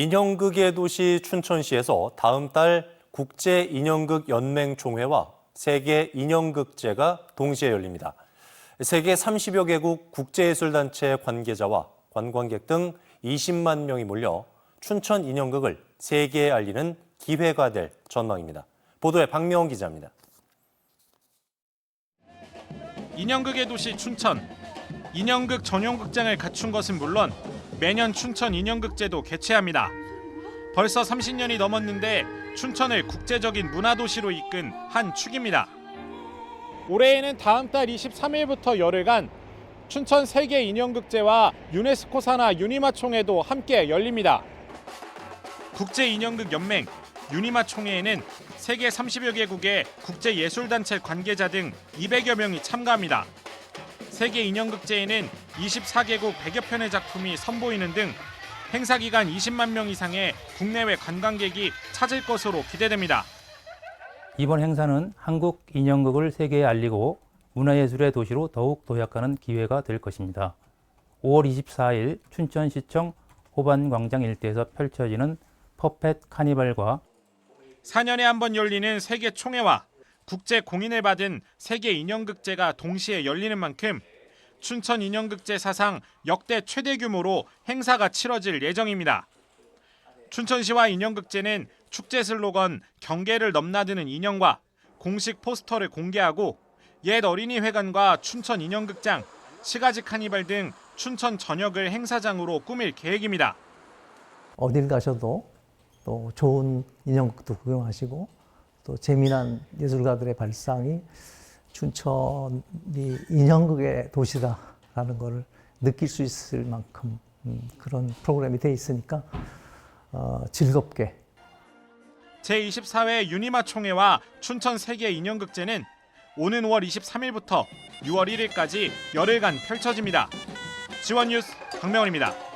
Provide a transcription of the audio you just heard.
인형극의 도시 춘천시에서 다음 달 국제 인형극 연맹 총회와 세계 인형극제가 동시에 열립니다. 세계 30여 개국 국제예술단체 관계자와 관광객 등 20만 명이 몰려 춘천 인형극을 세계에 알리는 기회가 될 전망입니다. 보도에 박명원 기자입니다. 인형극의 도시 춘천. 인형극 전용 극장을 갖춘 것은 물론 매년 춘천 인형극제도 개최합니다. 벌써 30년이 넘었는데 춘천을 국제적인 문화도시로 이끈 한 축입니다. 올해에는 다음 달 23일부터 열흘간 춘천 세계 인형극제와 유네스코 산하 유니마 총회도 함께 열립니다. 국제 인형극 연맹 유니마 총회에는 세계 30여 개국의 국제 예술단체 관계자 등 200여 명이 참가합니다. 세계 인형극제에는 24개국 100여 편의 작품이 선보이는 등 행사 기간 20만 명 이상의 국내외 관광객이 찾을 것으로 기대됩니다. 이번 행사는 한국 인형극을 세계에 알리고 문화예술의 도시로 더욱 도약하는 기회가 될 것입니다. 5월 24일 춘천시청 호반광장 일대에서 펼쳐지는 퍼펫 카니발과 4년에 한 번 열리는 세계 총회와 국제 공인을 받은 세계 인형극제가 동시에 열리는 만큼 춘천 인형극제 사상 역대 최대 규모로 행사가 치러질 예정입니다. 춘천시와 인형극제는 축제 슬로건 경계를 넘나드는 인형과 공식 포스터를 공개하고 옛 어린이회관과 춘천 인형극장, 시가지 카니발 등 춘천 전역을 행사장으로 꾸밀 계획입니다. 어딜 가셔도 또 좋은 인형극도 구경하시고 또 재미난 예술가들의 발상이 춘천이 인형극의 도시다라는 것을 느낄 수 있을 만큼 음, 그런 프로그램이 돼 있으니까 어, 즐겁게 제24회 유니마 총회와 춘천 세계 인형극제는 오는 5월 23일부터 6월 1일까지 열흘간 펼쳐집니다. 지원 뉴스 박명원입니다.